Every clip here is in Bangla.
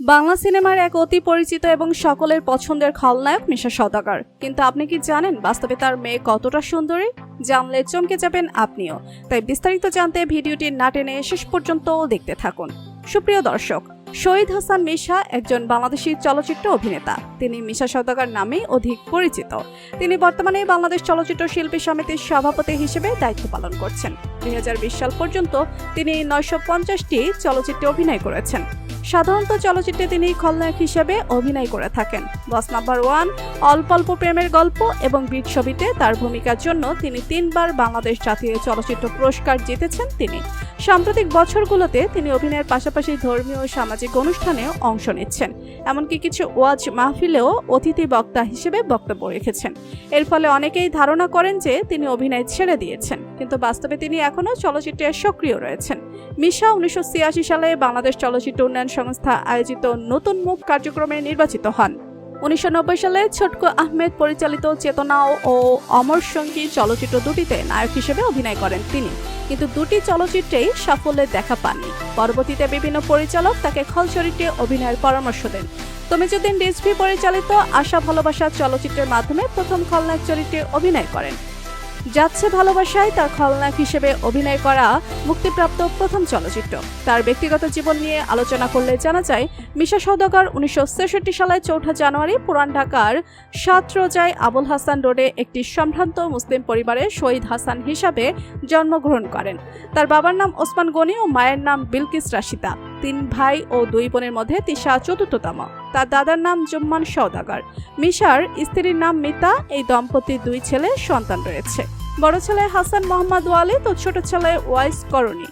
বাংলা সিনেমার এক অতি পরিচিত এবং সকলের পছন্দের খলনায়ক মিশা সওদাগর কিন্তু আপনি কি জানেন বাস্তবে তার মেয়ে কতটা সুন্দরী? জানলে চমকে যাবেন আপনিও। তাই বিস্তারিত জানতে ভিডিওটি না টেনে শেষ পর্যন্ত দেখতে থাকুন। সুপ্রিয় দর্শক, শহীদ হাসান মিশা একজন বাংলাদেশি চলচ্চিত্র অভিনেতা। তিনি মিশা সওদাগর নামেই অধিক পরিচিত। তিনি বর্তমানে বাংলাদেশ চলচ্চিত্র শিল্পী সমিতির সভাপতি হিসেবে দায়িত্ব পালন করছেন। দুই হাজার বিশ সাল পর্যন্ত তিনি নয়শো পঞ্চাশটি চলচ্চিত্রে অভিনয় করেছেন। সাধারণত চলচ্চিত্রে তিনি খলনায়ক হিসেবে অভিনয় করে থাকেন। বস নাম্বার ওয়ান, অল্প অল্প প্রেমের গল্প এবং বীর ছবিতে তার ভূমিকার জন্য তিনি তিনবার বাংলাদেশ জাতীয় চলচ্চিত্র পুরস্কার জিতেছেন তিনি। সাম্প্রতিক বছরগুলোতে তিনি অভিনয়ের পাশাপাশি ধর্মীয় ও সামাজিক অনুষ্ঠানেও অংশ নিচ্ছেন। এমনকি কিছু ওয়াজ মাহফিলেও অতিথি বক্তা হিসেবে বক্তব্য রেখেছেন। এর ফলে অনেকেই ধারণা করেন যে তিনি অভিনয় ছেড়ে দিয়েছেন, কিন্তু বাস্তবে তিনি এখনও চলচ্চিত্রে সক্রিয় রয়েছেন। মিশা উনিশশো ছিয়াশি সালে বাংলাদেশ চলচ্চিত্র উন্নয়ন সংস্থা আয়োজিত নতুন মুখ কার্যক্রমে নির্বাচিত হন। উনিশশো নব্বই সালে ছোটকু আহমেদ পরিচালিত চেতনা ও অমর সঙ্গী চলচ্চিত্র দুটিতে নায়ক হিসেবে অভিনয় করেন তিনি। কিন্তু দুটি চলচ্চিত্রেই সাফল্যের দেখা পাননি। পরবর্তীতে বিভিন্ন পরিচালক তাকে খল চরিত্রে অভিনয়ের পরামর্শ দেন। তমিজুদ্দিন ডিসপি পরিচালিত আশা ভালোবাসা চলচ্চিত্রের মাধ্যমে প্রথম খলনায়ক চরিত্রে অভিনয় করেন। যাচ্ছে ভালোবাসায় তার খলনায়ক হিসেবে অভিনয় করা মুক্তিপ্রাপ্ত প্রথম চলচ্চিত্র। তার ব্যক্তিগত জীবন নিয়ে আলোচনা করলে জানা যায়, মিশা সওদাগর উনিশশো সালে চৌঠা জানুয়ারি পুরান ঢাকার সাত রোজায় আবুল হাসান রোডে একটি সম্ভ্রান্ত মুসলিম পরিবারে শহীদ হাসান হিসাবে জন্মগ্রহণ করেন। তার বাবার নাম ওসমান গনি ও মায়ের নাম বিলকিস রাশিদা। তিন ভাই ও দুই বোনের মধ্যে তিশা চতুর্থতম। তার দাদার নাম জুম্মান সওদাগর। মিশার স্ত্রীর নাম মিতা। এই দম্পতির দুই ছেলে সন্তান রয়েছে। বড় ছেলে হাসান মোহাম্মদ ওয়ালিদ ও ছোট ছেলে ওয়াইস করণী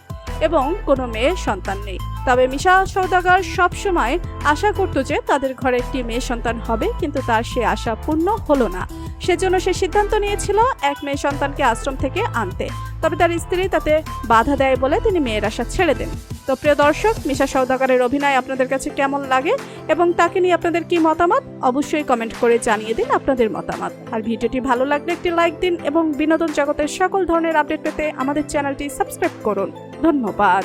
এবং কোনো মেয়ে সন্তান নেই। তবে মিশা সৌদাগর সবসময় আশা করত যে তাদের ঘরে একটি মেয়ে সন্তান হবে, কিন্তু তার সে আশা পূর্ণ হলো না। সেজন্য সে সিদ্ধান্ত নিয়েছিল এক মেয়ে সন্তানকে আশ্রম থেকে আনতে। তবে তার স্ত্রী তাতে বাধা দেয় বলে তিনি মেয়ের আশা ছেড়ে দেন। তো প্রিয় দর্শক, মিশা সৌদাগরের অভিনয় আপনাদের কাছে কেমন লাগে এবং তাকে নিয়ে আপনাদের কি মতামত? অবশ্যই কমেন্ট করে জানিয়ে দিন আপনাদের মতামত। আর ভিডিওটি ভালো লাগলে একটি লাইক দিন এবং বিনোদন জগতের সকল ধরনের আপডেট পেতে আমাদের চ্যানেলটি সাবস্ক্রাইব করুন। ধন্যবাদ।